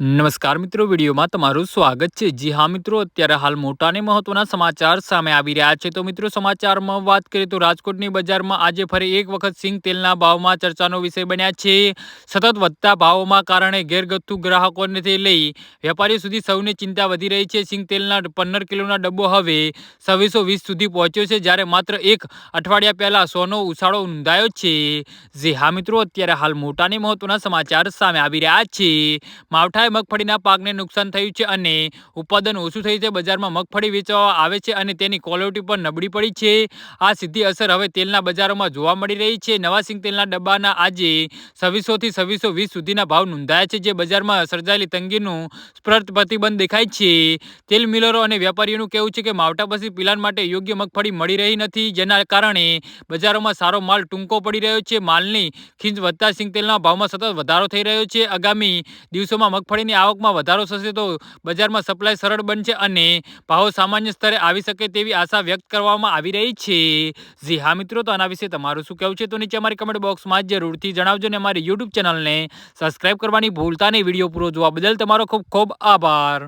નમસ્કાર મિત્રો, વિડીયોમાં તમારું સ્વાગત છે. જી હા મિત્રો, અત્યારે હાલ મોટા અને મહત્વના સમાચાર સામે આવી રહ્યા છે. તો મિત્રો, સમાચારમાં વાત કરીએ તો રાજકોટની બજારમાં આજે ફરી એક વખત સિંગ તેલના ભાવમાં ચર્ચાનો વિષય બન્યા છે. સતત વધતા ભાવોમાં કારણે ઘેરગથ્થુ ગ્રાહકોને લઈ વેપારીઓ સુધી સૌને ચિંતા વધી રહી છે. સિંગ તેલના પંદર કિલોના ડબ્બો હવે છવ્વીસો વીસ સુધી પહોંચ્યો છે, જ્યારે માત્ર એક અઠવાડિયા પહેલા સોનો ઉછાળો નોંધાયો છે. જી હા મિત્રો, અત્યારે હાલ મોટા અને મહત્વના સમાચાર સામે આવી રહ્યા છે. માવઠા વરસાદે મગફળીના પાકને નુકસાન થયું છે અને ઉત્પાદન ઓછું થયું છે. બજારમાં મગફળી વેચવામાં આવે છે અને તેની ક્વોલિટી પણ નબળી પડી છે. આ સીધી અસર હવે તેલના બજારોમાં જોવા મળી રહી છે. નવા સિંગ તેલના ડબ્બાના આજે છવ્વીસોથી છવ્વીસો વીસ સુધીના ભાવ નોંધાયા છે, જે બજારમાં સર્જાયેલી તંગીનું સ્પષ્ટ પ્રતિબંધ દેખાય છે. તેલ મિલરો અને વેપારીઓનું કહેવું છે કે માવઠા પછી પિલાન માટે યોગ્ય મગફળી મળી રહી નથી, જેના કારણે બજારોમાં સારો માલ ટૂંકો પડી રહ્યો છે. માલની ખીંચ વધતા સિંગ તેલના ભાવમાં સતત વધારો થઈ રહ્યો છે. આગામી દિવસોમાં મગફળી મગફળીની આવકમાં વધારો થશે તો બજારમાં સપ્લાય સરળ બનશે અને ભાવો સામાન્ય સ્તરે આવી શકે તેવી આશા વ્યક્ત કરવામાં આવી રહી છે. જી હા મિત્રો, તો આના વિશે તમારું શું કહેવું છે? તો નીચે અમારી કમેન્ટ બોક્સમાં જરૂરથી જણાવજો ને અમારી યુટ્યુબ ચેનલને સબસ્ક્રાઈબ કરવાની ભૂલતા નહીં. વીડિયો પૂરો જોવા બદલ તમારો ખૂબ ખૂબ આભાર.